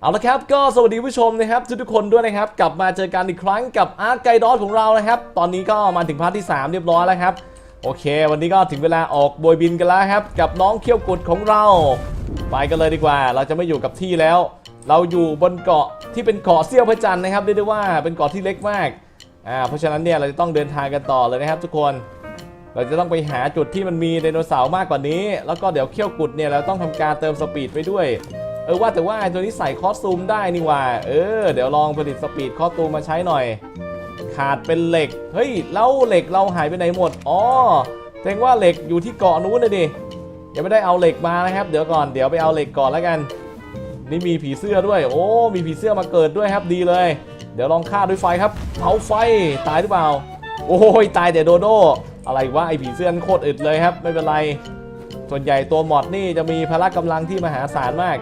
เอาละครับก็สวัสดีผู้ชมนะครับทุกคนด้วยนะครับ กลับมาเจอกันอีกครั้งกับอาร์ตไกดอของเรานะครับ ตอนนี้ก็มาถึงพาร์ทที่ 3 เรียบร้อยแล้วครับ โอเค วันนี้ก็ถึงเวลาออกโบยบินกันแล้วครับ กับน้องเขี้ยวกุดของเรา ไปกันเลยดีกว่า เราจะไม่อยู่กับที่แล้ว เราอยู่บนเกาะที่เป็นเกาะเซี่ยวพระจันทร์นะครับเรียกได้ว่าเป็นเกาะที่เล็กมากอ่าเพราะฉะนั้นเนี่ยเราจะต้องเดินทางกันต่อเลยนะครับ ทุกคน เราจะต้องไปหาจุดที่มันมีไดโนเสาร์มากกว่านี้ แล้วก็เดี๋ยวเขี้ยวกุดเนี่ยเราต้องทำการเติมสปีดไปด้วย เออว่าแต่ว่าไอ้ตัวนี้ใส่คอสตูมได้นี่ว่า เออ เดี๋ยวลองผลิตสปีดคอสตูมมาใช้หน่อย ขาดเป็นเหล็ก เฮ้ย แล้วเหล็กเราหายไปไหนหมด อ๋อแสดงว่าเหล็กอยู่ที่เกาะนู้นเลยดิยังไม่ได้เอาเหล็กมานะครับ เดี๋ยวก่อน เดี๋ยวไปเอาเหล็กก่อนแล้วกัน นี่มีผีเสื้อด้วย โอ้ มีผีเสื้อมาเกิดด้วยครับ ดีเลย เดี๋ยวลองฆ่าด้วยไฟครับเอาไฟ ตายหรือเปล่า โอ้ย ตายแต่โดโด อะไรวะ ไอผีเสื้อนโคตรอึดเลยครับ ไม่เป็นไร ส่วนใหญ่ตัวมอดนี่จะมีพละกำลังที่มหาศาลมาก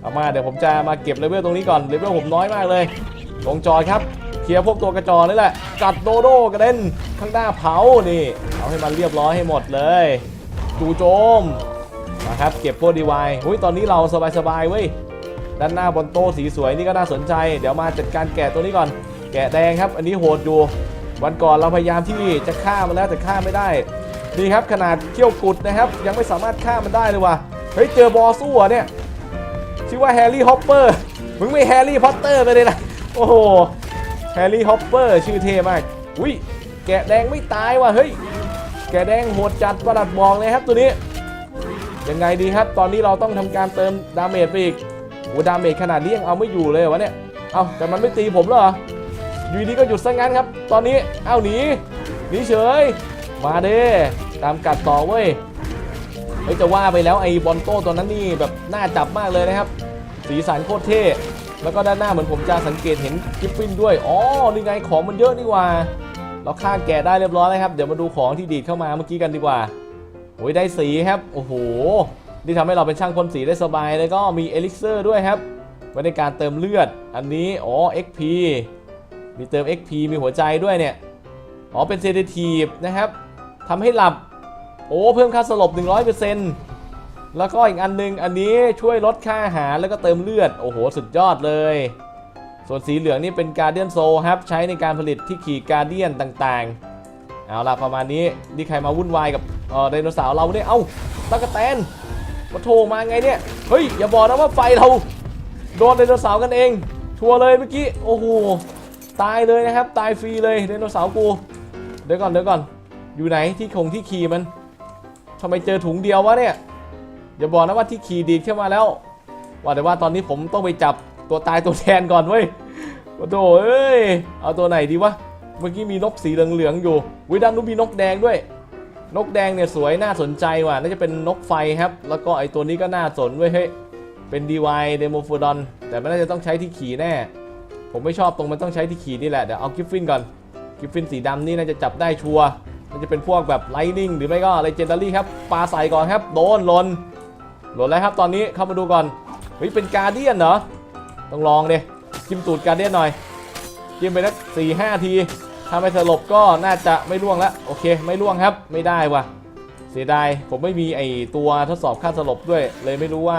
เอามาเดี๋ยวผมจะมาเก็บเลเวลตรงนี้ก่อนเลเวลผมน้อยมากเลยลงจอครับเคลียร์พวกตัวกระจอนี่แหละกัดโดโดกระเด็นข้างหน้าเผานี่เอาให้มันเรียบร้อยให้หมดเลยจูโจมนะครับเก็บพวกดีวายอุ้ยตอนนี้เราสบายๆเว้ยด้านหน้าบนโต๊ะสีสวยนี่ก็น่าสนใจ เดี๋ยวมาจัดการแกะตัวนี้ก่อน แกะแดงครับ อันนี้โหดอยู่วันก่อนเราพยายามที่จะฆ่ามันแล้วแต่ฆ่าไม่ได้นี่ครับขนาดเขี้ยวกุดนะครับ ยังไม่สามารถฆ่ามันได้เลยว่ะเฮ้ยเจอบอสสู้เหรอเนี่ย ชื่อว่าแฮร์รี่ฮอปเปอร์มึงไม่แฮร์รี่พอตเตอร์ไปเลยนะโอ้โหแฮร์รี่ฮอปเปอร์ชื่อเท่มากอุ้ยแกะแดงไม่ตายว่ะเฮ้ยแกะแดงโหดจัดประดับบอกเลยครับตัวนี้ยังไงดีครับ ตอนนี้เราต้องทำการเติมดาเมจไปอีกโอ้ดาเมจขนาดนี้ยังเอาไม่อยู่เลยวะเนี่ยเอาแต่มันไม่ตีผมหรออยู่ดีก็หยุดซะงั้นครับ ตอนนี้เอาหนีหนีเฉย มาเด้ตามกัดต่อเว้ย ฮ้ยจะว่าไปแล้วไอ้บอลโต้ตัวนั้นนี่แบบน่าจับมากเลยนะครับ สีสันโคตรเท่แล้วก็ด้านหน้าเหมือนผมจะสังเกตเห็นกิฟฟินด้วย อ๋อ นี่ไงของมันเยอะนี่ว่า เราฆ่าแกะได้เรียบร้อยแล้วครับ เดี๋ยวมาดูของที่ดีดเข้ามาเมื่อกี้กันดีกว่าโอ้ยได้สีครับ โอ้โห นี่ทำให้เราเป็นช่างพ่นสีได้สบาย แล้วก็มีเอลิกเซอร์ด้วยครับ ไว้ในการเติมเลือด อันนี้ อ๋อ XP มีเติม XP มีหัวใจด้วยเนี่ย อ๋อ เป็นเซเดทีฟนะครับทำให้หลับ โอ้เพิ่มค่าสลบ 100%แล้วก็อีกอันนึงอันนี้ช่วยลดค่าอาหารแล้วก็เติมเลือด โอ้โห สุดยอดเลย ส่วนสีเหลืองนี่เป็นการเดียนโซครับ ใช้ในการผลิตที่ขี่การเดียนต่างๆ เอาล่ะประมาณนี้นี่ใครมาวุ่นวายกับไดโนเสาร์เราเนี่ยเอ้าตะกะแตนมาโทรมาไงเนี่ย เฮ้ย อย่าบอกนะว่าไฟเราโดนไดโนเสาร์กันเองชัวร์เลยเมื่อกี้ โอ้โห ตายเลยนะครับ ตายฟรีเลยไดโนเสาร์กู เดี๋ยวก่อนเดี๋ยวก่อน อยู่ไหนที่คงที่ขี่มัน ทำไมเจอถุงเดียววะเนี่ย อย่าบอกนะว่าที่ขี่ดีดเข้ามาแล้ว ว่าแต่ว่าตอนนี้ผมต้องไปจับตัวตายตัวแทนก่อนเว้ยโอ้โหเอ้ย เอาตัวไหนดีวะ เมื่อกี้มีนกสีเหลืองๆอยู่วิด้านนู้นมีนกแดงด้วย นกแดงเนี่ยสวยน่าสนใจว่ะ น่าจะเป็นนกไฟครับ แล้วก็ไอตัวนี้ก็น่าสนเว้ยเฮ้ย เป็นดีวายเดโมฟูดอน แต่ไม่น่าจะต้องใช้ที่ขี่แน่ ผมไม่ชอบตรงมันต้องใช้ที่ขี่นี่แหละ เดี๋ยวเอากิฟฟินก่อน กิฟฟินสีดำนี่น่าจะจับได้ชัวร์ มันจะเป็นพวกแบบไลนิ่งหรือไม่ก็อะไรเจนดารี่ครับปลาใส่ก่อนครับ โดนหล่นหล่นแล้วครับตอนนี้เข้ามาดูก่อนเฮ้ยเป็นการเดียนเหรอต้องลองเดิจิ้มตูดการเดียนหน่อยจิ้มไปสักสี่ห้าทีถ้าไม่สลบก็น่าจะไม่ล่วงแล้วโอเค ไม่ล่วงครับไม่ได้ว่ะ เสียดายผมไม่มีไอตัวทดสอบค่าสลบด้วย เลยไม่รู้ว่า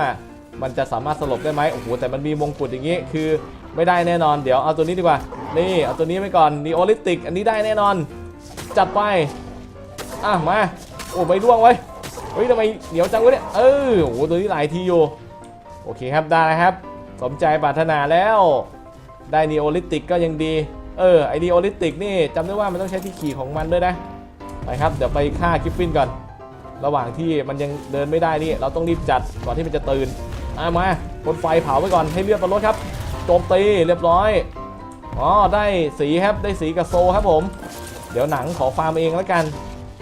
มันจะสามารถสลบได้ไหมโอ้โหแต่มันมีมงกุฎอย่างนี้คือไม่ได้แน่นอน เดี๋ยวเอาตัวนี้ดีกว่านี่เอาตัวนี้ไปก่อนนีโอลิติก อันนี้ได้แน่นอน จัดไป อะมา โอ้ไม่ร่วงไว้เฮ้ยทำไมเหนียวจังวะเนี่ย เออโอ้โหตัวนี้หลายทีอยู่โอเคครับได้แล้วครับ สมใจปรารถนาแล้ว ได้นีโอลิติกก็ยังดี เออไอนีโอลิติกนี่จำได้ว่ามันต้องใช้ที่ขี่ของมันด้วยนะ ไปครับเดี๋ยวไปฆ่ากิฟฟินก่อน ระหว่างที่มันยังเดินไม่ได้นี่ เราต้องรีบจัดก่อนที่มันจะตื่นอะมาบนไฟเผาไว้ก่อนให้เลือดมันลดครับโจมตีเรียบร้อยอ๋อได้สีครับได้สีกับโซครับผม เดี๋ยวหนังขอฟาร์มเองแล้วกัน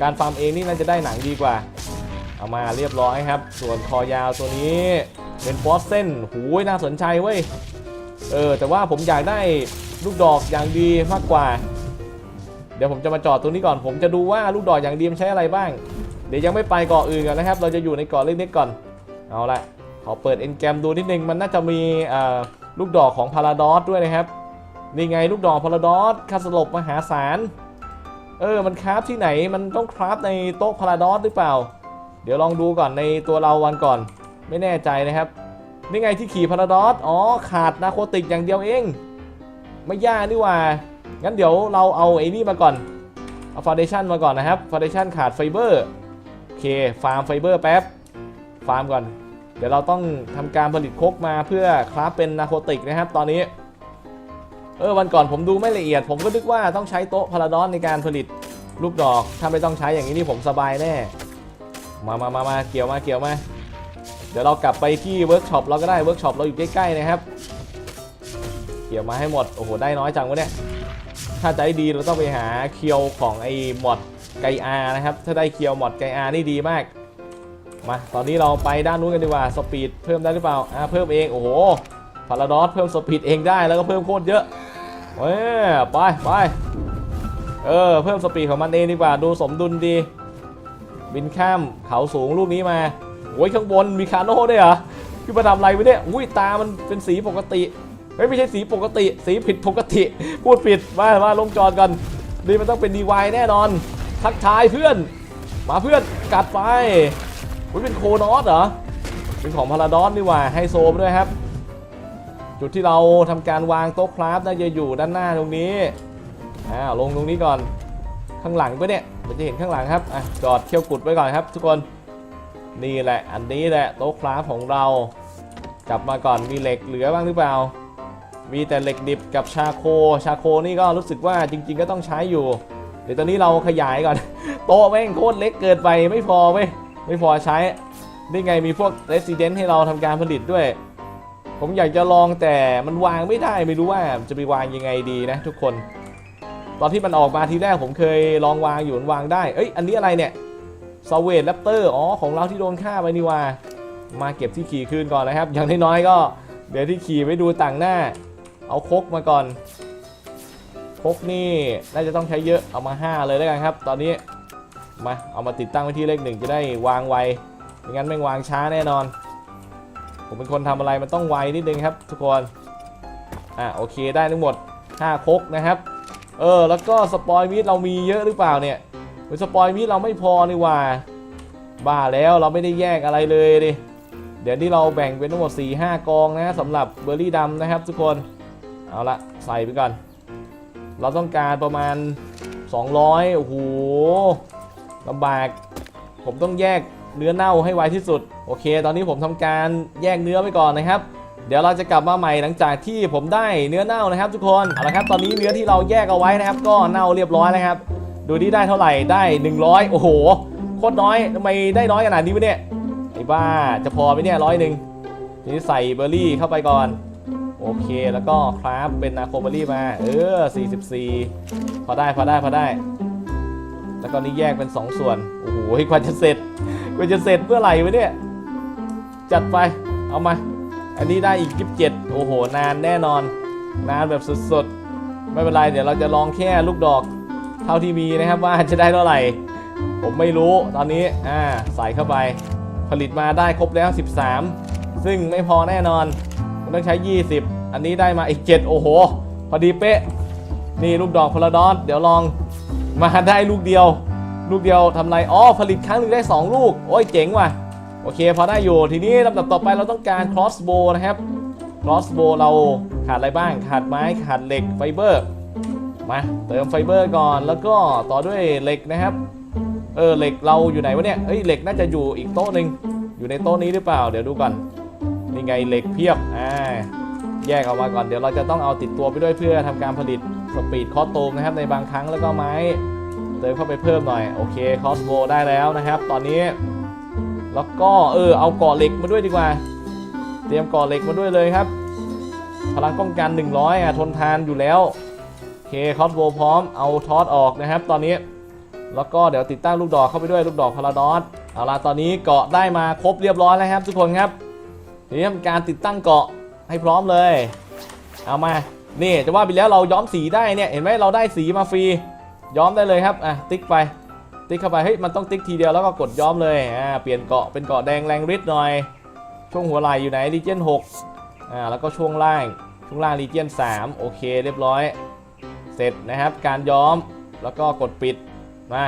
การฟาร์มเองนี่น่าจะได้หนังดีกว่า เอามาเรียบร้อยครับ ส่วนคอยาวตัวนี้เป็นบอสเส้นหูยน่าสนใจเว้ย เออ แต่ว่าผมอยากได้ลูกดอกอย่างดีมากกว่า เดี๋ยวผมจะมาจอดตรงนี้ก่อน ผมจะดูว่าลูกดอกอย่างดีมันใช้อะไรบ้าง เดี๋ยวยังไม่ไปเกาะอื่นกันนะครับ เราจะอยู่ในเกาะเล็กๆก่อน เอาละขอเปิดเอ็นแกมดูนิดนึง มันน่าจะมีลูกดอกของพาราดอสด้วยนะครับ นี่ไงลูกดอกพาราดอสคาสลบมหาศาล เออ มันคราฟที่ไหน มันต้องคราฟในโต๊ะพาราดอสหรือเปล่า เดี๋ยวลองดูก่อนในตัวเราวันก่อน ไม่แน่ใจนะครับ นี่ไงที่ขี่พาราดอส อ๋อ ขาดนาโคติกอย่างเดียวเอง ไม่ยากนี่ว่า งั้นเดี๋ยวเราเอาไอ้นี่มาก่อน เอาฟาวเดชันมาก่อนนะครับ ฟาวเดชันขาดไฟเบอร์ โอเค ฟาร์มไฟเบอร์แป๊บ ฟาร์มก่อน เดี๋ยวเราต้องทำการผลิตโคกมาเพื่อคราฟเป็นนาโคติกนะครับ ตอนนี้ เออวันก่อนผมดูไม่ละเอียด ผมก็นึกว่าต้องใช้โต๊ะพาราดอนในการผลิตลูกดอก ถ้าไม่ต้องใช้อย่างนี้นี่ผมสบายแน่ มามามามาเกี่ยวมาเกี่ยวมา เดี๋ยวเรากลับไปที่เวิร์กช็อปเราก็ได้เวิร์กช็อปเราอยู่ใกล้ๆนะครับ เกี่ยวมาให้หมด โอ้โห ได้น้อยจังวะเนี่ย ถ้าจะให้ดีเราต้องไปหาเคียวของไอ้มอดไกอานะครับ ถ้าได้เคียวมอดไกอานี่ดีมาก มา ตอนนี้เราไปด้านนู้นกันดีกว่า สปีดเพิ่มได้หรือเปล่า อ่า เพิ่มเอง โอ้โหพาราดอสเพิ่มสปีดเองได้แล้วก็เพิ่มโคตรเยอะ เว้ยไปไปเออเพิ่มสปีดของมันเองดีกว่าดูสมดุลดี บินข้ามเขาสูงลูกนี้มาโอ้ยข้างบนมีคาโน่ด้วยเหรอพี่มาทำอะไรวะเนี่ยอุ้ยตามันเป็นสีปกติเฮ้ยไม่ใช่สีปกติ สีผิดปกติ พูดผิดมามาลงจอดกันนี่มันต้องเป็นดีวแน่นอน ทักทายเพื่อน มาเพื่อนกัดไปอุ้ยเป็นโคนอสเหรอเป็นของพาราดอนนี่หว่าไฮโซมด้วยครับ จุดที่เราทำการวางโต๊ะคราฟน่าจะอยู่ด้านหน้าตรงนี้อ้าวลงตรงนี้ก่อนข้างหลังปะเนี่ยมันจะเห็นข้างหลังครับอะจอดเขี้ยวกุดไว้ก่อนครับ ทุกคนนี่แหละอันนี้แหละโต๊ะคราฟของเรากลับมาก่อนมีเหล็กเหลือบ้างหรือเปล่า มีแต่เหล็กดิบกับชาโคชาโคนี่ก็รู้สึกว่าจริง ๆ ก็ต้องใช้อยู่ เดี๋ยวตอนนี้เราขยายก่อน โต๊ะแม่งโคตรเล็กเกินไปไม่พอเว้ยไม่พอใช้นี่ไงมีพวก Resident ให้เราทำการผลิตด้วย ผมอยากจะลองแต่มันวางไม่ได้ไม่รู้ว่าจะไปวางยังไงดีนะ ทุกคน ตอนที่มันออกมาทีแรกผมเคยลองวางอยู่มันวางได้ เอ้ยอันนี้อะไรเนี่ยซเวตแรปเตอร์อ๋อของเราที่โดนฆ่าไปนี่ว่ามาเก็บที่ขี่คืนก่อนนะครับ อย่างน้อยๆก็ เดี๋ยวที่ขี่ไว้ดูต่างหน้า เอาคกมาก่อนคกนี่น่าจะต้องใช้เยอะเอามา 5 เลยแล้วกันครับ ตอนนี้มาเอามาติดตั้งไว้ที่เลขหนึ่งจะได้วางไวไม่งั้นแม่วางช้าแน่นอน ผมเป็นคนทำอะไรมันต้องไวนิดนึงครับ ทุกคนอะโอเคได้ทั้งหมด5คกนะครับ เออแล้วก็สปอยมีดเรามีเยอะหรือเปล่าเนี่ยเฮ้ยสปอยมีดเราไม่พอนี่ว่า บ้าแล้วเราไม่ได้แยกอะไรเลยดิเดี๋ยวนี้เราแบ่งเป็นทั้งหมด 4 5 กองนะสำหรับเบอร์รี่ดำนะครับทุกคน เอาละใส่ไปก่อน เราต้องการประมาณ 200 โอ้โหลำบาก ผมต้องแยก เนื้อเน่าให้ไวที่สุด โอเค ตอนนี้ผมทำการแยกเนื้อไปก่อนนะครับ เดี๋ยวเราจะกลับมาใหม่หลังจากที่ผมได้เนื้อเน่านะครับ ทุกคนเอาละครับตอนนี้เนื้อที่เราแยกเอาไว้นะครับ ก็เน่าเรียบร้อยแล้วครับ ดูที่ได้เท่าไหร่ได้ 100 โอ้โหโคตรน้อยทำไมได้น้อยขนาดนี้วะเนี่ยไอ้บ้าจะพอไหมเนี่ยร้อยหนึ่งทีนี้ใส่เบอร์รี่เข้าไปก่อนโอเคแล้วก็คราฟเป็นนาโคเบอร์รี่มา เออ 44 พอได้พอได้พอได้ แล้วก็นี่แยกเป็น 2 ส่วน โอ้โหกว่าจะเสร็จ กว่าจะเสร็จเมื่อไหร่วะเนี่ย จัดไป เอามา อันนี้ได้อีก 27 โอ้โห นานแน่นอน นานแบบสดๆ ไม่เป็นไร เดี๋ยวเราจะลองแค่ลูกดอก เท่าที่มีนะครับว่าจะได้เท่าไหร่ ผมไม่รู้ตอนนี้ อ่า ใส่เข้าไป ผลิตมาได้ครบแล้ว 13 ซึ่งไม่พอแน่นอน มันต้องใช้ 20 อันนี้ได้มาอีก 7 โอ้โห พอดีเป๊ะ นี่ลูกดอกพลาดอน เดี๋ยวลองมาได้ลูกเดียว ลูกเดียวทำไรอ๋อผลิตครั้งหนึงได้ 2 ลูก โอ้ยเจ๋งว่ะ โอเคพอได้อยู่ ทีนี้ลำดับต่อไปเราต้องการ crossbow นะครับ crossbow เราขาดอะไรบ้าง ขาดไม้ขาดเหล็กไฟเบอร์มาเติมไฟเบอร์ก่อนแล้วก็ต่อด้วยเหล็กนะครับ เออเหล็กเราอยู่ไหนวะเนี่ยเอ้ยเหล็กน่าจะอยู่อีกโต๊ะหนึ่งอยู่ในโต๊ะนี้หรือเปล่า เดี๋ยวดูก่อนนี่ไงเหล็กเพียบอ่าแยกออกมาก่อนเดี๋ยวเราจะต้องเอาติดตัวไปด้วยเพื่อทำการผลิตสปีดคอสตูมนะครับในบางครั้งแล้วก็ไม้ เติมเข้าไปเพิ่มหน่อย โอเคคอสโบได้แล้วนะครับ ตอนนี้ แล้วก็เออเอากาะเหล็กมาด้วยดีกว่า เตรียมกาะเหล็กมาด้วยเลยครับ พลังป้องกัน 100อะทนทานอยู่แล้ว โอเคคอสโบพร้อมเอาทอสออกนะครับ ตอนนี้ แล้วก็เดี๋ยวติดตั้งลูกดอกเข้าไปด้วยลูกดอกพาราดอสเอาละตอนนี้เกาะได้มาครบเรียบร้อยแล้วครับ ทุกคนครับทีนี้ทำการติดตั้งเกาะให้พร้อมเลย เอามา นี่จะว่าไปแล้วเราย้อมสีได้เนี่ย เห็นไหมเราได้สีมาฟรี ย้อมได้เลยครับอะติ๊กไป ติ๊กเข้าไปเฮ้ยมันต้องติ๊กทีเดียวแล้วก็กดย้อมเลยอ่าเปลี่ยนเกาะเป็นเกาะแดงแรงฤทธิ์หน่อย ช่วงหัวไหล่อยู่ไหนรีเจน6อ่าแล้วก็ช่วงล่างช่วงล่างรีเจน3โอเคเรียบร้อย เสร็จนะครับ การย้อมแล้วก็กดปิดมา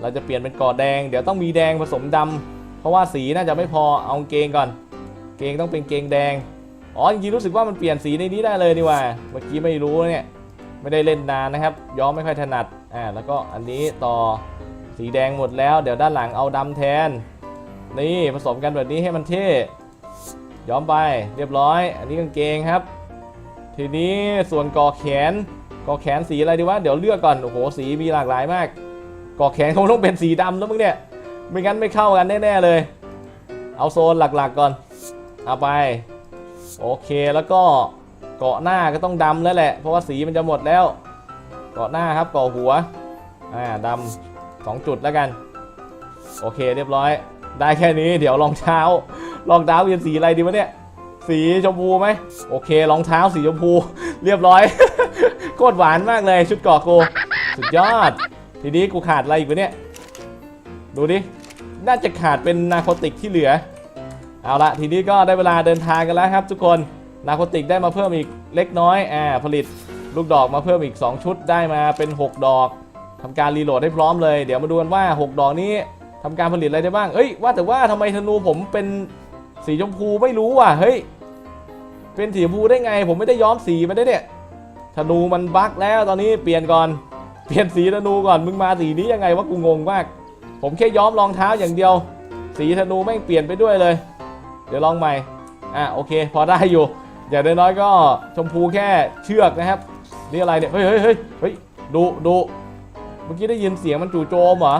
เราจะเปลี่ยนเป็นเกาะแดง เดี๋ยวต้องมีแดงผสมดำเพราะว่าสีน่าจะไม่พอเอาเกงก่อน เกงต้องเป็นเกงแดงอ๋อจริงๆรู้สึกว่ามันเปลี่ยนสีในนี้ได้เลยนี่ว่า เมื่อกี้ไม่รู้เนี่ย ไม่ได้เล่นนานนะครับ ย้อมไม่ค่อยถนัดอ่าแล้วก็อันนี้ต่อสีแดงหมดแล้ว เดี๋ยวด้านหลังเอาดำแทน นี่ผสมกันแบบนี้ให้มันเท่ย้อมไปเรียบร้อย อันนี้กางเกงครับ ทีนี้ส่วนกอแขนกอแขนสีอะไรดีวะเดี๋ยวเลือกก่อนโอ้โหสีมีหลากหลายมากกอแขนคงต้องเป็นสีดำแล้วมึงเนี่ยไม่งั้นไม่เข้ากันแน่ๆเลย เอาโซนหลักๆก่อนเอาไป โอเคแล้วก็ เกาะหน้าก็ต้องดำแล้วแหละ เพราะว่าสีมันจะหมดแล้ว เกาะหน้าครับเกาะหัว อ่าดำสองจุดแล้วกัน โอเคเรียบร้อย ได้แค่นี้เดี๋ยวรองเท้ารองเท้าเป็นสีอะไรดีวะเนี่ย สีชมพูไหม โอเครองเท้าสีชมพู เรียบร้อย โคตรหวานมากเลยชุดเกาะกู สุดยอด ทีนี้กูขาดอะไรอีกวะเนี่ย ดูดิ น่าจะขาดเป็นนาโคติกที่เหลือ เอาละทีนี้ก็ได้เวลาเดินทางกันแล้วครับทุกคน นาโคติกได้มาเพิ่มอีกเล็กน้อยอ่าผลิตลูกดอกมาเพิ่มอีก 2 ชุดได้มาเป็น 6 ดอกทำการรีโหลดให้พร้อมเลย เดี๋ยวมาดูกันว่า 6 ดอกนี้ทำการผลิตอะไรได้บ้าง เอ้ย ว่าแต่ว่าทำไมธนูผมเป็นสีชมพูไม่รู้ว่ะ เฮ้ย เป็นสีชมพูได้ไง ผมไม่ได้ย้อมสีมาได้เนี่ย ธนูมันบั๊กแล้วตอนนี้เปลี่ยนก่อน เปลี่ยนสีธนูก่อน มึงมาสีนี้ยังไงวะกูงงมาก ผมแค่ย้อมรองเท้าอย่างเดียว สีธนูแม่งเปลี่ยนไปด้วยเลย เดี๋ยวลองใหม่ อะโอเค พอได้อยู่ อย่างน้อยๆก็ชมพูแค่เชือกนะครับ นี่อะไรเนี่ยเฮ้ยเฮ้ยเฮ้ยเฮ้ยดูดูเมื่อกี้ได้ยินเสียงมันจู่โจมเหรอ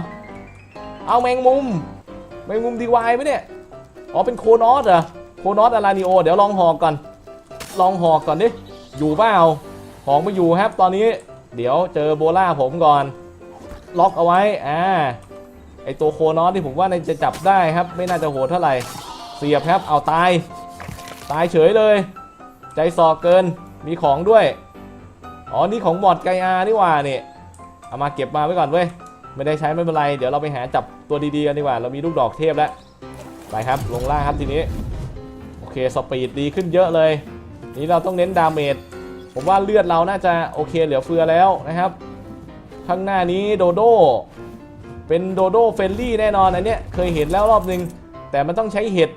เอาแมงมุม แมงมุมดีวายไหมเนี่ยอ๋อเป็นโคนอสเหรอโคนอสอารานิโอ เดี๋ยวลองหอกก่อน ลองหอกก่อนดิอยู่เปล่าหอกไม่อยู่ครับตอนนี้ เดี๋ยวเจอโบล่าผมก่อน ล็อกเอาไว้อ่าไอตัวโคนอสที่ผมว่าน่าจะจับได้ครับ ไม่น่าจะโหดเท่าไหร่เสียบครับเอาตาย ตายเฉยเลย ใจสอกเกินมีของด้วย อ๋อ นี่ของบอดไกอานี่ว่าเนี่ยเอามาเก็บมาไว้ก่อนเว้ย ไม่ได้ใช้ไม่เป็นไร เดี๋ยวเราไปหาจับตัวดีๆกันดีกว่า เรามีลูกดอกเทพแล้ว ไปครับ ลงล่างครับทีนี้ โอเค สปีดดีขึ้นเยอะเลย นี่เราต้องเน้นดาเมจ ผมว่าเลือดเราน่าจะโอเคเหลือเฟือแล้วนะครับ ข้างหน้านี้โดโด เป็นโดโดเฟลลี่แน่นอนอันเนี้ยเคยเห็นแล้วรอบนึง แต่มันต้องใช้เห็ด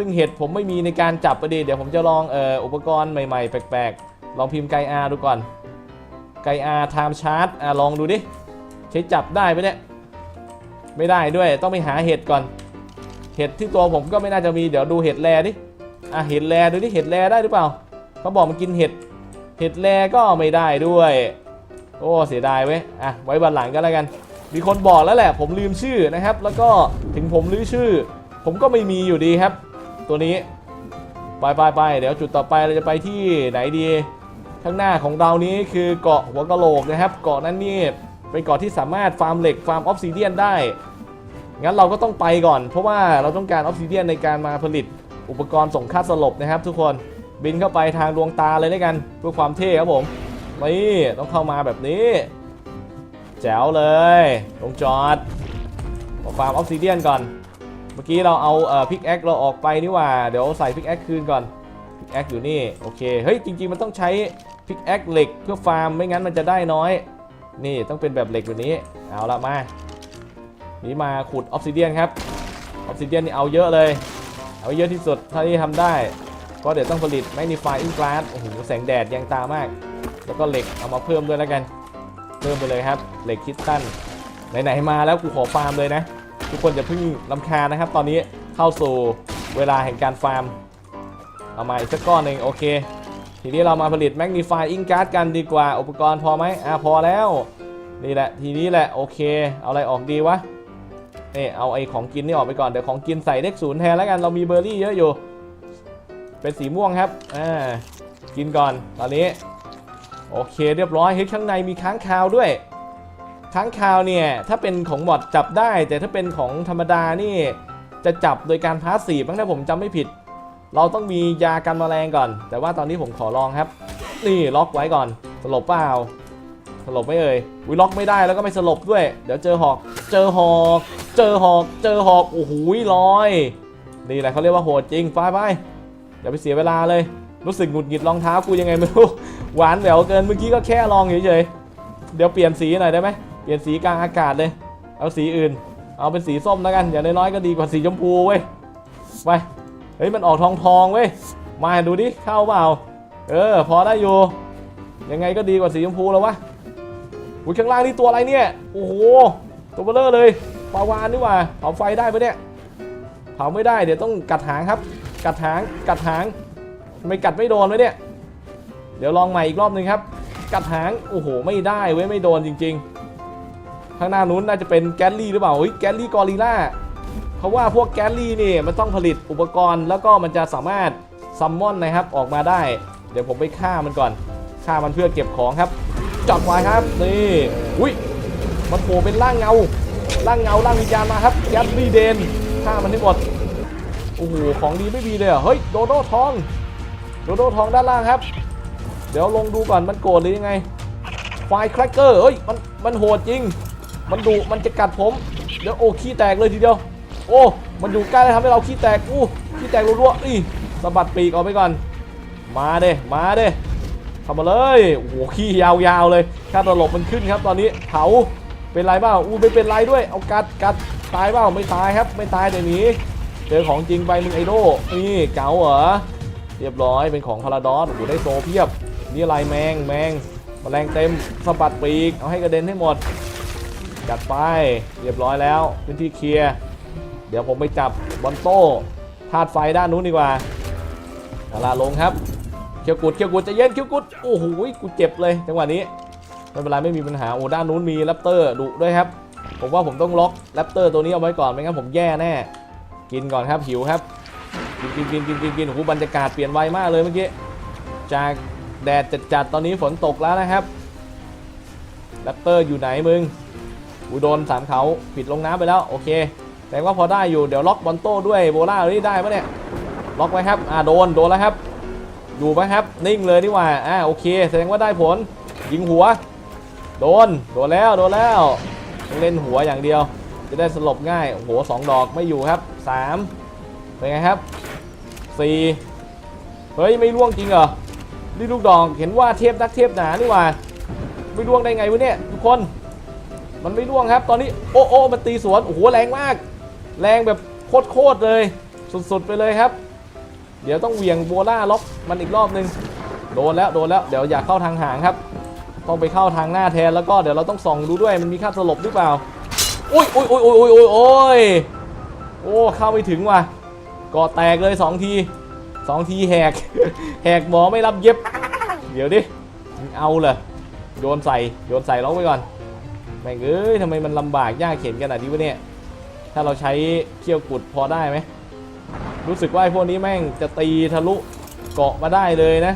ซึ่งเห็ดผมไม่มีในการจับประเดี๋ยวเดี๋ยวผมจะลองเอ่ออุปกรณ์ใหม่ๆ แปลกๆ ลองพิมพ์ไกอาดูก่อน ไกอาไทม์ชาร์ตอะลองดูดิ ใช้จับได้ไหมเนี่ย ไม่ได้ด้วยต้องไปหาเห็ดก่อน เห็ดที่ตัวผมก็ไม่น่าจะมีเดี๋ยวดูเห็ดแลดิอะเห็ดแลดูดิเห็ดแลได้หรือเปล่าเขาบอกมันกินเห็ด เห็ดแลก็ไม่ได้ด้วย โอ้เสียดายเว้ยอะไว้วันหลังก็แล้วกัน มีคนบอกแล้วแหละ ผมลืมชื่อนะครับ แล้วก็ถึงผมลืมชื่อ ผมก็ไม่มีอยู่ดีครับ ตัวนี้ ไปไปไปเดี๋ยวจุดต่อไปเราจะไปที่ไหนดี ข้างหน้าของเรานี้คือเกาะหัวกะโหลกนะครับ เกาะนั้นนี่เป็นเกาะที่สามารถฟาร์มเหล็กฟาร์มออฟซิเดียนได้ งั้นเราก็ต้องไปก่อน เพราะว่าเราต้องการออฟซิเดียนในการมาผลิตอุปกรณ์ส่งค่าสลบนะครับ ทุกคนบินเข้าไปทางดวงตาเลยด้วยกันเพื่อความเท่ครับผมนี่ต้องเข้ามาแบบนี้ แจ๋วเลยลงจอดฟาร์มออฟซิเดียนก่อน มื่อกี้เราเอาพิกแอคเราออกไปนี่ว่า เดี๋ยวใส่พิกแอคคืนก่อนพิกแอคอยู่นี่โอเคเฮ้ยจริงๆมันต้องใช้พิกแอคเหล็กเพื่อฟาร์มไม่งั้นมันจะได้น้อย นี่ต้องเป็นแบบเหล็กแบบนี้เอาละมานี่มาขุดออฟซิเดียนครับออฟซิเดียนนี่เอาเยอะเลย เอาเยอะที่สุดเท่าที่ทำได้เพราะเดี๋ยวต้องผลิตแมกนิฟายอิงกลาสโอ้โหแสงแดดยังตามาก แล้วก็เหล็กเอามาเพิ่มด้วยแล้วกัน เพิ่มไปเลยครับเหล็กคิดตันไหนๆมาแล้วกูขอฟาร์มเลยนะ ทุกคนจะเพิ่งลำคานะครับ ตอนนี้เข้าสู่เวลาแห่งการฟาร์ม เอามาอีกสักก้อนหนึ่งโอเค ทีนี้เรามาผลิตแมกนิฟายอิงการ์ดกันดีกว่า อุปกรณ์พอไหมอะพอแล้ว นี่แหละ ทีนี้แหละ โอเค เอาอะไรออกดีวะนี่เอาไอ้ของกินนี่ออกไปก่อน เดี๋ยวของกินใส่เลขศูนย์แทนแล้วกัน เรามีเบอร์รี่เยอะอยู่ เป็นสีม่วงครับ อ่า กินก่อน ตอนนี้ โอเค เรียบร้อย เฮ้ยข้างในมีค้างคาวด้วย ค้างคาวเนี่ยถ้าเป็นของหมอดจับได้ แต่ถ้าเป็นของธรรมดานี่จะจับโดยการพาสซีฟบ้างถ้าผมจำไม่ผิด เราต้องมียากันแมลงก่อน แต่ว่าตอนนี้ผมขอลองครับ นี่ล็อกไว้ก่อนสลบเปล่าสลบไม่เอ่ยวิล็อกไม่ได้แล้วก็ไม่สลบด้วย เดี๋ยวเจอหอก เจอหอก เจอหอก เจอหอกโอ้โหลอย นี่แหละเขาเรียกว่าโหดจริงไปไปอย่าไปเสียเวลาเลย รู้สึกหงุดหงิดรองเท้ากูยังไงไม่รู้หวานแหววเกินเมื่อกี้ก็แค่ลองเฉยๆเดี๋ยวเปลี่ยนสีหน่อยได้ไหม ลี่ยนสีกลางอากาศเลย เอาสีอื่น เอาเป็นสีส้มแล้วกัน อย่างน้อยๆก็ดีกว่าสีชมพูเว้ย ไป เฮ้ยมันออกทองทองเว้ย มาดูดิ เข้าเปล่า เออ พอได้อยู่ ยังไงก็ดีกว่าสีชมพูแล้ววะอุ้ยข้างล่างนี่ตัวอะไรเนี่ย โอ้โห ตัวเบลเลอร์เลยปลาวานนี่ว่าเผาไฟได้ปะเนี่ย เผาไม่ได้ เดี๋ยวต้องกัดหางครับ กัดหาง กัดหาง ไม่กัดไม่โดนไว้เนี่ย เดี๋ยวลองใหม่อีกรอบหนึ่งครับ กัดหาง โอ้โห ไม่ได้เว้ย ไม่โดนจริง ๆ ข้างหน้านู้นน่าจะเป็นแกลลี่หรือเปล่าแกลลี่กอริล่าเพราะว่าพวกแกลลี่นี่มันต้องผลิตอุปกรณ์ แล้วก็มันจะสามารถซัมมอนนะครับออกมาได้ เดี๋ยวผมไปฆ่ามันก่อนฆ่ามันเพื่อเก็บของครับจับไว้ครับนี่อุ้ยมันโผล่เป็นร่างเงาร่างเงาร่างวิญญาณมาครับแกลลี่เดนฆ่ามันให้หมดโอ้โหของดีไม่มีเลยเฮ้ยโดโดทองโดโดทองด้านล่างครับ เดี๋ยวลงดูก่อนมันโกรธหรือยังไงไฟแครกเกอร์เฮ้ยมันมันโหดจริง มันดุมันจะกัดผม เดี๋ยวโอ้ขี้แตกเลยทีเดียว โอ้ มันอยู่ใกล้แล้วทำให้เราขี้แตก อู้ขี้แตกรัวๆนี่สะบัดปีกออกไปก่อน มาเด้มาเด้ทำมาเลย โอ้โหขี้ยาวๆเลยค่าตลบมันขึ้นครับ ตอนนี้เผาเป็นไรเปล่าอู้ไม่เป็นไรด้วย เอากัดกัดตายเปล่าไม่ตายครับ ไม่ตายเดี๋ยวนี้ เจอของจริงไปมึงไอโดนี่เก๋าเหรอ เรียบร้อยเป็นของพาราดอสโอ้โหได้โซเพียบ นี่อะไรแมงแมงแมลงเต็มสะบัดปีก เอาให้กระเด็นให้หมด จัดไปเรียบร้อยแล้วพื้นที่เคลียร์เดี๋ยวผมไปจับบอลโต้ธาตุไฟด้านนู้นดีกว่าเอาลาลงครับเคียวกุดเคียวกุดจะเย็นเคียวกุดโอ้โหกูเจ็บเลยจังหวะนี้ไม่เป็นไรไม่มีปัญหาโอ้ด้านนู้นมีแรปเตอร์ดุด้วยครับ ผมว่าผมต้องล็อกแรปเตอร์ตัวนี้เอาไว้ก่อนไม่งั้นผมแย่แน่กินก่อนครับหิวครับกินกินกินกินกินกินโอ้โหบรรยากาศเปลี่ยนไวมากเลยเมื่อกี้จากแดดจัดๆตอนนี้ฝนตกแล้วนะครับแรปเตอร์อยู่ไหนมึง อูโดนสามเขาปิดลงน้ำไปแล้วโอเค แต่ว่าพอได้อยู่เดี๋ยวล็อกบอลโต้ด้วยโบล่าเลยได้ปะเนี่ยล็อกไว้ครับอ่าโดนโดนแล้วครับ อยู่ไหมครับนิ่งเลยนี่ว่าอ่าโอเค แสดงว่าได้ผลยิงหัว โดนโดนแล้วโดนแล้วเล่นหัวอย่างเดียว จะได้สลบง่ายโอ้โหสองดอกไม่อยู่ครับสามเป็นไงครับสี่เฮ้ยไม่ร่วงจริงเหรอนี่ลูกดอกเห็นว่าเทพนักเทพหนานี่ว่าไม่ร่วงได้ไงวะเนี่ยทุกคน มันไม่ร่วงครับ ตอนนี้โอ้โอ้มันตีสวนโอ้โหแรงมาก แรงแบบโคตรๆเลย สุดๆไปเลยครับ เดี๋ยวต้องเหวี่ยงโบล่าล็อกมันอีกรอบนึงโดนแล้วโดนแล้วเดี๋ยวอย่าเข้าทางหางครับ ต้องไปเข้าทางหน้าแทนแล้วก็เดี๋ยวเราต้องส่องดูด้วยมันมีค่าสลบหรือเปล่าอุ้ยอุ้ยอุ้ยอุ้ยอุ้ยโอ้ยโอ้เข้าไม่ถึงว่ะก่อแตกเลยสองทีสองทีแหกแหกหมอไม่รับเย็บ เดี๋ยวดิเอาเลยโยนใส่โยนใส่ล็อกไว้ก่อน ม่งเอ้ยทำไมมันลำบากยากเข็นขนาดนี้วะเนี่ย ถ้าเราใช้เขี้ยวกุดพอได้ไหม รู้สึกว่าไอ้พวกนี้แม่งจะตีทะลุเกาะมาได้เลยนะ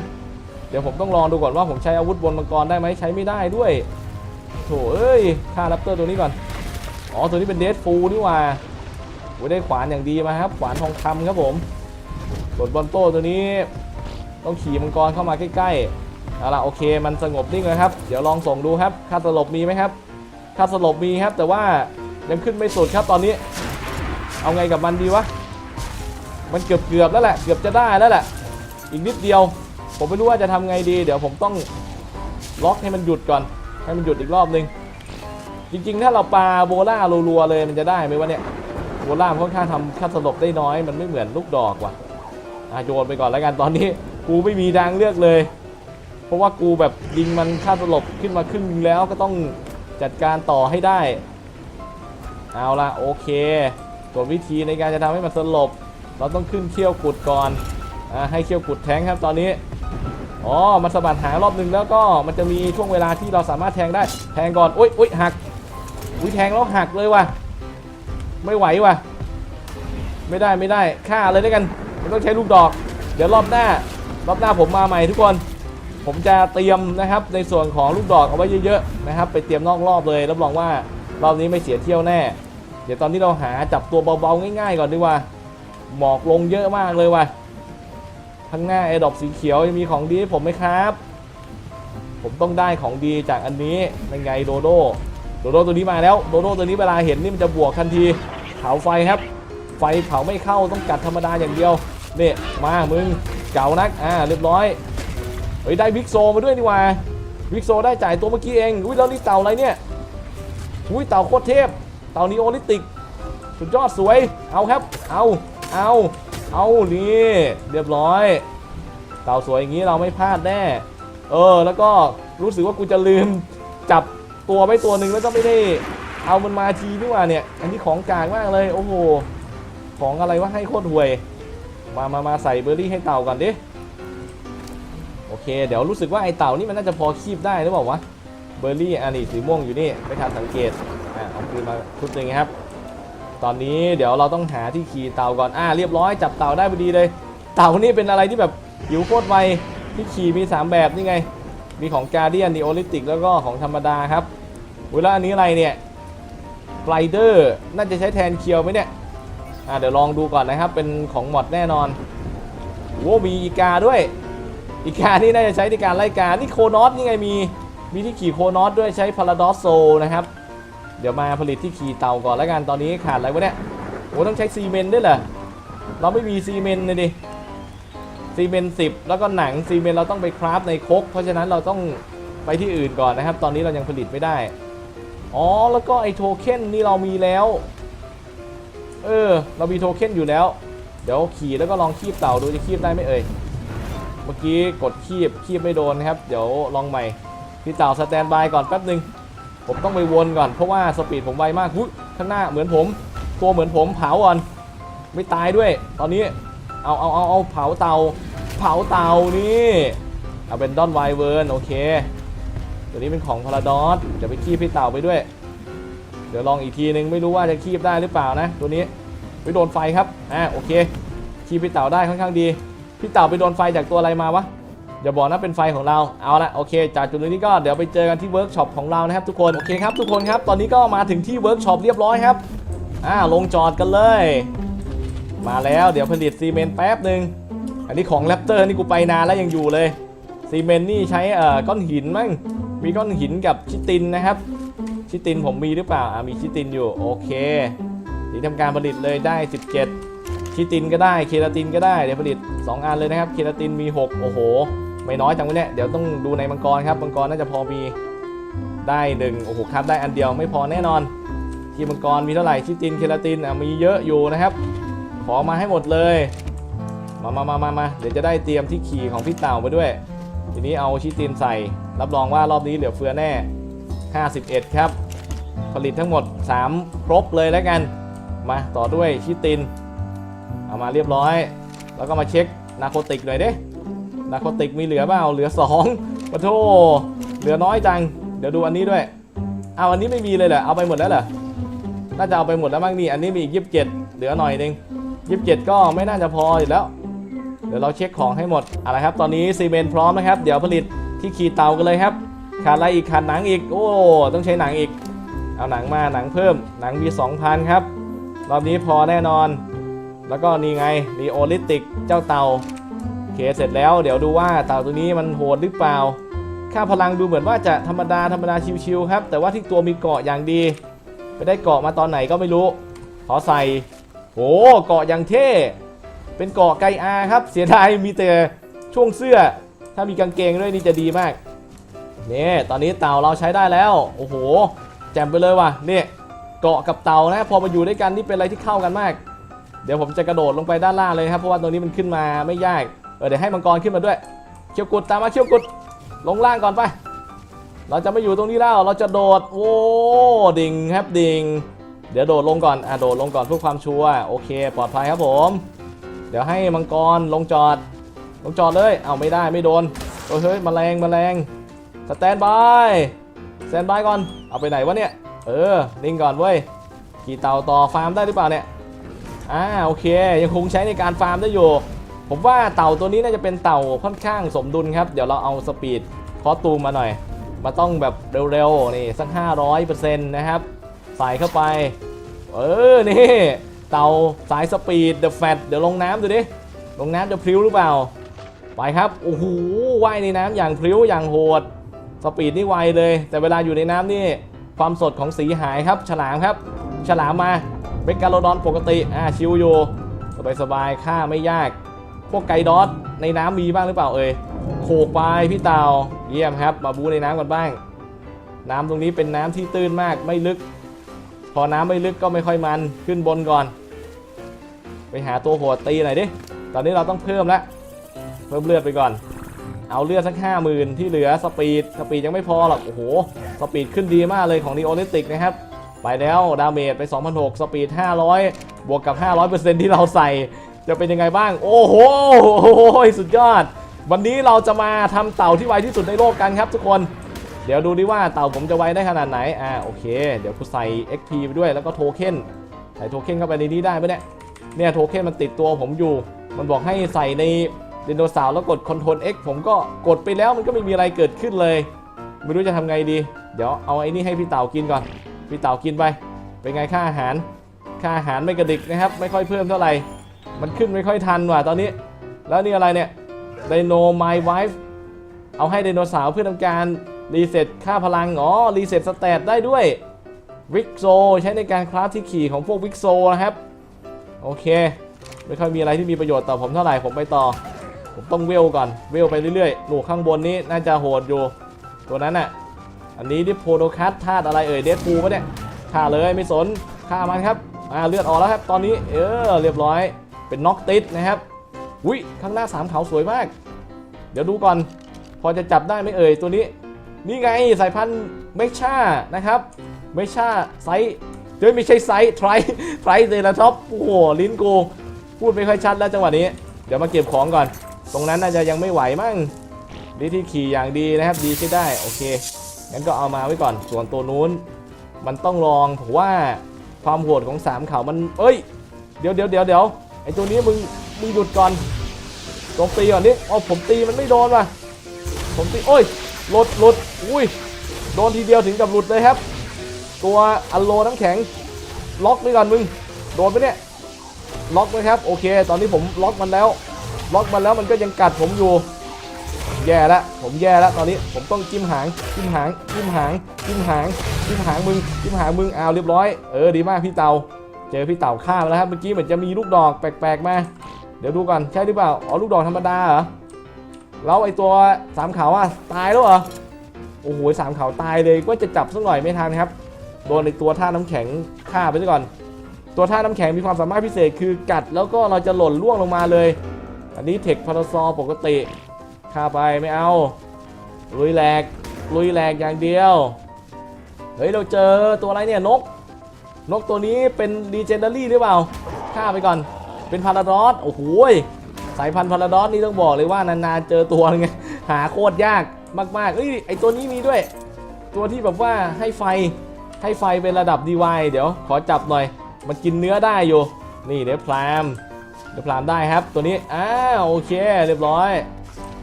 เดี๋ยวผมต้องลองดูก่อนว่าผมใช้อาวุธบนมังกรได้ไหมใช้ไม่ได้ด้วย โถเอ้ยฆ่าแรปเตอร์ตัวนี้ก่อน อ๋อตัวนี้เป็นเดสฟูนี่หว่าโอ้ได้ขวานอย่างดีมาครับ ขวานทองคำครับผมส่วนบอลโต้ตัวนี้ต้องขี่มังกรเข้ามาใกล้ๆเอาล่ะโอเคมันสงบนิ่งแล้วครับ เดี๋ยวลองส่งดูครับค่าสลบมีไหมครับ ค่าสลบมีครับ แต่ว่ายังขึ้นไม่สุดครับตอนนี้ เอาไงกับมันดีวะ มันเกือบเกือบๆแล้วแหละ เกือบจะได้แล้วแหละ อีกนิดเดียว ผมไม่รู้ว่าจะทำไงดี เดี๋ยวผมต้องล็อกให้มันหยุดก่อน ให้มันหยุดอีกรอบนึง จริง ๆ ถ้าเราปาโบล่ารัวๆเลยมันจะได้ไหมวะเนี่ย โบล่ามค่อนข้างทำค่าสลบได้น้อย มันไม่เหมือนลูกดอกว่ะอะโยนไปก่อนแล้วกันตอนนี้ กูไม่มีทางเลือกเลย เพราะว่ากูแบบยิงมันค่าสลบขึ้นมาครึ่งนึงแล้วก็ต้อง จัดการต่อให้ได้ เอาละโอเคส่วนวิธีในการจะทำให้มันสลบ เราต้องขึ้นเขี้ยวกุดก่อนอให้เขี้ยวกุดแทงครับตอนนี้อ๋อมันสะบัดหางรอบหนึ่งแล้วก็มันจะมีช่วงเวลาที่เราสามารถแทงได้แทงก่อนอุ้ยอุ้ยหักอุ้ยแทงแล้วหักเลยว่ะไม่ไหวว่ะ ไม่ได้ไม่ได้ฆ่าเลยด้วยกันไม่ต้องใช้ลูกดอก เดี๋ยวรอบหน้ารอบหน้าผมมาใหม่ทุกคน ผมจะเตรียมนะครับในส่วนของลูกดอกเอาไว้เยอะๆนะครับ ไปเตรียมนอกรอบเลยรับรองว่ารอบนี้ไม่เสียเที่ยวแน่ เดี๋ยวตอนที่เราหาจับตัวเบาๆง่ายๆก่อนดีกว่าหมอกลงเยอะมากเลยว่ะข้างหน้าไอ้ดอกสีเขียวยังมีของดีให้ผมไหมครับ ผมต้องได้ของดีจากอันนี้เป็นไงโดโดโดโดตัวนี้มาแล้วโดโดตัวนี้เวลาเห็นนี่มันจะบวกทันทีเผาไฟครับ ไฟเผาไม่เข้าต้องกัดธรรมดาอย่างเดียวเนี่ยมามึงเก่านักอ่าเรียบร้อย เฮ้ยได้วิกโซมาด้วยนี่ว่าวิกโซได้จ่ายตัวเมื่อกี้เองอุ้ยแล้วนี่เต่าอะไรเนี่ยอุ้ยเต่าโคตรเทพ เต่านีโอลิติก สุดยอดสวย เอาครับ เอา เอา เอานี่เรียบร้อย เต่าสวยอย่างนี้เราไม่พลาดแน่ เออ แล้วก็รู้สึกว่ากูจะลืมจับตัวไว้ตัวหนึ่งแล้วก็ไม่ได้เอามันมาทีนี่ว่าเนี่ย อันนี้ของกลางมากเลย โอ้โห ของอะไรวะให้โคตรห่วย มามามาใส่เบอร์รี่ให้เต่าก่อนดิ เค เดี๋ยวรู้สึกว่าไอเต่านี่มันน่าจะพอคีบได้หรือเปล่าวะ เบอร์รี่อันนี้สีม่วงอยู่นี่ไม่ทันสังเกต อะเอาคืนมาชุดหนึ่งครับ ตอนนี้เดี๋ยวเราต้องหาที่ขี่เต่าก่อน อ่าเรียบร้อยจับเต่าได้พอดีเลย เต่านี่เป็นอะไรที่แบบหิวโคตรไว ที่ขี่มี 3 แบบนี่ไง มีของกาเดียนนีโอลิติกแล้วก็ของธรรมดาครับเวลาอันนี้อะไรเนี่ยไ i เดอร์น่าจะใช้แทนเคียวไหมเนี่ย อ่าเดี๋ยวลองดูก่อนนะครับ เป็นของหมดแน่นอนโว้มีอีกาด้วย อีกการนี่น่าจะใช้ในการไล่การนี่โคนอสนี่ไงมีมีที่ขี่โคนอสด้วยใช้พาราดอสโซนะครับ เดี๋ยวมาผลิตที่ขี่เต่าก่อนแล้วกันตอนนี้ขาดอะไรวะเนี่ยโอ้ต้องใช้ซีเมนต์ด้วยเหรอเราไม่มีซีเมนต์เลยดิซีเมนต์สิแล้วก็หนังซีเมนต์เราต้องไปคราฟในคกเพราะฉะนั้นเราต้องไปที่อื่นก่อนนะครับ ตอนนี้เรายังผลิตไม่ได้ อ๋อแล้วก็ไอโทเค็นนี่เรามีแล้ว เออ เรามีโทเค็นอยู่แล้ว เดี๋ยวขี่แล้วก็ลองคีบเต่าดูจะคีบได้ไหมเอ่ย เมื่อกี้กดคีบคีบไม่โดนนะครับ เดี๋ยวลองใหม่ พี่เต่าสแตนบายก่อนแป๊บหนึ่งผมต้องไปวนก่อนเพราะว่าสปีดผมไวมากหุ้ยข้างหน้าเหมือนผม ตัวเหมือนผมเผาก่อน ไม่ตายด้วย ตอนนี้เอาเอาเอาเอาเผาเตา เผาเตานี่เอาเป็นดอนไวเวิร์นโอเคตัวนี้เป็นของพาราดอสเดี๋ยวไปคีบพี่เต่าไปด้วย เดี๋ยวลองอีกทีนึงไม่รู้ว่าจะคีบได้หรือเปล่านะ ตัวนี้ไปโดนไฟครับอ่าโอเคคีบพี่เต่าได้ค่อนข้างดี พี่เต่าไปโดนไฟจากตัวอะไรมาวะอย่าบอกนะเป็นไฟของเรา เอาละโอเค จากจุดนี้ก็เดี๋ยวไปเจอกันที่เวิร์กช็อปของเรานะครับทุกคน โอเคครับทุกคนครับ ตอนนี้ก็มาถึงที่เวิร์กช็อปเรียบร้อยครับ อ่าลงจอดกันเลย มาแล้วเดี๋ยวผลิตซีเมนต์แป๊บหนึ่งอันนี้ของแรปเตอร์นี่กูไปนานแล้วยังอยู่เลย ซีเมนต์นี่ใช้เอ่อก้อนหินมั้ง มีก้อนหินกับชิตินนะครับ ชิตินผมมีหรือเปล่า อ่ามีชิตินอยู่ โอเคที่ทำการผลิตเลยได้ 17 ชิตินก็ได้เคราตินก็ได้เดี๋ยวผลิต 2 อันเลยนะครับเคราตินมี 6 โอ้โห ไม่น้อยจังวะเนี่ยเดี๋ยวต้องดูในมังกรครับมังกรน่าจะพอมีได้หนึ่งโอ้โหครับได้อันเดียวไม่พอแน่นอนทีมังกรมีเท่าไหร่ชิตินเคราตินอะมีเยอะอยู่นะครับ ขอมาให้หมดเลยมามามามามาเดี๋ยวจะได้เตรียมที่ขี่ของพี่เต่าไปด้วย ทีนี้เอาชิตินใส่ รับรองว่ารอบนี้เหลือเฟือแน่ 51 ครับ ผลิตทั้งหมด 3 ครบเลยแล้วกัน มาต่อด้วยชิติน เอามาเรียบร้อย แล้วก็มาเช็คนาโคติกหน่อยเด้นาโคติกมีเหลือเปล่าเหลือ2ปะโทเหลือน้อยจัง เดี๋ยวดูอันนี้ด้วย เอาอันนี้ไม่มีเลยเหรอเอาไปหมดแล้วเหรอน่าจะเอาไปหมดแล้วมั้งนี่อันนี้มีอีก27เหลือหน่อยนึง27ก็ไม่น่าจะพออยู่แล้ว เดี๋ยวเราเช็คของให้หมดอาละครับ ตอนนี้ซีเมนต์พร้อมนะครับ เดี๋ยวผลิตที่ขีดเตากันเลยครับขาดอะไรอีกขาดหนังอีกโอ้ต้องใช้หนังอีก เอาหนังมาหนังเพิ่มหนังมี2,000ครับรอบนี้พอแน่นอน แล้วก็นี่ไงนีโอลิติกเจ้าเตาเคเสร็จแล้ว เดี๋ยวดูว่าเต่าตัวนี้มันโหดหรือเปล่า ค่าพลังดูเหมือนว่าจะธรรมดาธรรมดาชิวๆครับ แต่ว่าที่ตัวมีเกาะอย่างดี ไปได้เกาะมาตอนไหนก็ไม่รู้ ขอใส่โอ้เกาะอย่างเท่ เป็นเกาะไกอาครับ เสียดายมีแต่ช่วงเสื้อ ถ้ามีกางเกงด้วยนี่จะดีมากนี่ตอนนี้เต่าเราใช้ได้แล้ว โอ้โห แจ่มไปเลยว่ะนี่เกาะกับเต่านะ พอมาอยู่ด้วยกันนี่เป็นอะไรที่เข้ากันมาก เดี๋ยวผมจะกระโดดลงไปด้านล่างเลยครับเพราะว่าตรงนี้มันขึ้นมาไม่ยากเออเดี๋ยวให้มังกรขึ้นมาด้วยเขียวกุดตามมาเขียวกุดลงล่างก่อนไป เราจะไม่อยู่ตรงนี้แล้วเราจะโดดโอ้ดิ่งครับดิ่งเดี๋ยวโดดลงก่อนอะโดดลงก่อนเพื่อความชัวร์โอเค ปลอดภัยครับผม เดี๋ยวให้มังกรลงจอด ลงจอดเลยเอาไม่ได้ไม่โดนโอ้ยเฮ้ยแมลงแมลงสแตนบายสแตนบายก่อนเอาไปไหนวะเนี่ยเออนิ่งก่อนเว้ยขี่เต่าต่อฟาร์มได้หรือเปล่าเนี่ย อ่าโอเค ยังคงใช้ในการฟาร์มได้อยู่ ผมว่าเต่าตัวนี้น่าจะเป็นเต่าค่อนข้างสมดุลครับ เดี๋ยวเราเอาสปีดคอตูมมาหน่อย มาต้องแบบเร็วๆนี่สัก 500%นะครับ ใส่เข้าไป เออ นี่ เต่าสายสปีดเดอะแฟตเดี๋ยวลงน้ำดูดิ ลงน้ำจะพริ้วหรือเปล่า ไปครับ โอ้โหว่ายในน้ำอย่างพริ้วอย่างโหด สปีดนี่ไวเลย แต่เวลาอยู่ในน้ำนี่ความสดของสีหายครับ ฉลามครับ ฉลามมา เบกกาโลดอนปกติ อ่าชิวอยู่ สบายสบายๆฆ่าไม่ยาก พวกไกดอสในน้ำมีบ้างหรือเปล่าเอ่ยโขกไปพี่เตาเยี่ยมครับ มาบูในน้ำกันบ้าง น้ำตรงนี้เป็นน้ำที่ตื้นมากไม่ลึก พอน้ำไม่ลึกก็ไม่ค่อยมันขึ้นบนก่อน ไปหาตัวโหดตีหน่อยดิ ตอนนี้เราต้องเพิ่มแล้วเพิ่มเลือดไปก่อน เอาเลือดสักห้าหมื่นที่เหลือสปีดสปีดยังไม่พอหรอกโอ้โหสปีดขึ้นดีมากเลยของนีโอเลติกนะครับ ไปแล้วดาเมจไป 2,006สปีด 500 บวกกับ 500%ที่เราใส่จะเป็นยังไงบ้าง โอ้โหสุดยอด วันนี้เราจะมาทำเต่าที่ไวที่สุดในโลกกันครับทุกคน เดี๋ยวดูดิว่าเต่าผมจะไวได้ขนาดไหน อ่าโอเค เดี๋ยวกูใส่ XP ไปด้วยแล้วก็โทเค็นใส่โทเค็นเข้าไปในนี้ได้ไหมเนี่ย เนี่ยโทเค็นมันติดตัวผมอยู่ มันบอกให้ใส่ในไดโนเสาร์แล้วกด Ctrl X ผมก็กดไปแล้วมันก็ไม่มีอะไรเกิดขึ้นเลย ไม่รู้จะทำไงดี เดี๋ยวเอาไอ้นี่ให้พี่เต่ากินก่อน พี่เต่ากินไปเป็นไงค่าอาหาร ค่าอาหารไม่กระดิกนะครับ ไม่ค่อยเพิ่มเท่าไหร่ มันขึ้นไม่ค่อยทันว่ะตอนนี้ แล้วนี่อะไรเนี่ยไดโนไมไวฟ์เอาให้ไดโนเสาร์เพื่อทำการรีเซ็ตค่าพลังอ๋อรีเซ็ตสเตตได้ด้วยวิกโซใช้ในการคราฟที่ขี่ของพวกวิกโซนะครับ โอเค ไม่ค่อยมีอะไรที่มีประโยชน์ต่อผมเท่าไหร่ผมไปต่อ ผมต้องเวลก่อน เวลไปเรื่อยๆหนูข้างบนนี้น่าจะโหดอยู่ ตัวนั้นน่ะ อันนี้ดิโพโดคัสธาตุอะไรเอ่ยเดดพูปะเนี่ยฆ่าเลยไม่สนฆ่ามันครับอ่าเลือดออกแล้วครับ ตอนนี้เออเรียบร้อย เป็นน็อกติดนะครับอุ้ยข้างหน้าสามเขาสวยมาก เดี๋ยวดูก่อน พอจะจับได้ไหมเอ่ยตัวนี้ นี่ไงสายพันธุ์เมชานะครับเมชาไซส์เฮ้ยไม่ใช่ไซส์ไทรไทรเซราท็อปโอ้โหลิ้นกูพูดไม่ค่อยชัดแล้วจังหวะนี้ เดี๋ยวมาเก็บของก่อน ตรงนั้นน่าจะยังไม่ไหวมั้งดีที่ขี่อย่างดีนะครับดีใช้ได้โอเค งั้นก็เอามาไว้ก่อน ส่วนตัวนู้น มันต้องลองผมว่าความโหดของสามเขามัน เอ้ย เดี๋ยวเดี๋ยวเดี๋ยวเดี๋ยวไอตัวนี้มึงมึงหยุดก่อนลองตีก่อนดิอ๋อผมตีมันไม่โดนว่ะ ผมตีโอ้ยหลุดหลุดอุ้ยโดนทีเดียวถึงกับหลุดเลยครับ ตัวอัลโลน้ำแข็ง ล็อกไว้ก่อนมึง โดนไปเนี่ย ล็อกไว้ครับ โอเค ตอนนี้ผมล็อกมันแล้ว ล็อกมันแล้วมันก็ยังกัดผมอยู่ แย่แล้วผมแย่แล้วตอนนี้ผมต้องจิ้มหางจิ้มหางจิ้มหางจิ้มหางจิ้มหางมึงจิ้มหางมึงเอาเรียบร้อยเออดีมากพี่เตาเจอพี่เต่าฆ่ามแล้วครับเมื่อกี้เหมือนจะมีลูกดอกแปลกๆมาเดี๋ยวดูก่อนใช่หรือเปล่าอ๋อลูกดอกธรรมดาเหรอแล้วไอตัวสามเขาอะตายแล้วเหรอโอ้โหสามเขาตายเลยก็จะจับสักหน่อยไม่ทันครับโดนในตัวท่าน้ำแข็งฆ่าไปซะก่อน ตัวท่าน้ำแข็งมีความสามารถพิเศษคือกัด แล้วก็เราจะหล่นล่วงลงมาเลย อันนี้เทคพาราซอปกติ ฆ่าไปไม่เอา ลุยแหลก ลุยแหลกอย่างเดียว เฮ้ยเราเจอตัวอะไรเนี่ยนก นกตัวนี้เป็นดีเจนดารี่หรือเปล่าฆ่าไปก่อน เป็นพาราดอสโอ้โหยสายพันธุ์พาราดอสนี่ต้องบอกเลยว่านานๆเจอตัวไงหาโคตรยากมากๆเอ้ยไอตัวนี้มีด้วย ตัวที่แบบว่าให้ไฟให้ไฟเป็นระดับดีวเดี๋ยวขอจับหน่อย มันกินเนื้อได้อยู่ นี่เดี๋ยวพรามเดี๋ยวพรามได้ครับ ตัวนี้อ้าวโอเค เรียบร้อย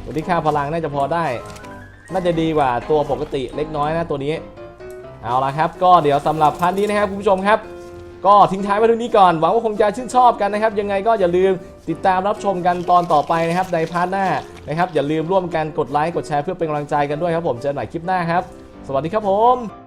วันนี้ค่าพลังน่าจะพอได้ น่าจะดีกว่าตัวปกติเล็กน้อยนะตัวนี้ เอาละครับ ก็เดี๋ยวสำหรับพาร์ทนี้นะครับคุณผู้ชมครับ ก็ทิ้งท้ายไว้ทุกนี้ก่อน หวังว่าคงจะชื่นชอบกันนะครับ ยังไงก็อย่าลืมติดตามรับชมกันตอนต่อไปนะครับในพาร์ทหน้านะครับ อย่าลืมร่วมกันกดไลค์กดแชร์เพื่อเป็นกำลังใจกันด้วยครับผม เจอกันใหม่คลิปหน้าครับ สวัสดีครับผม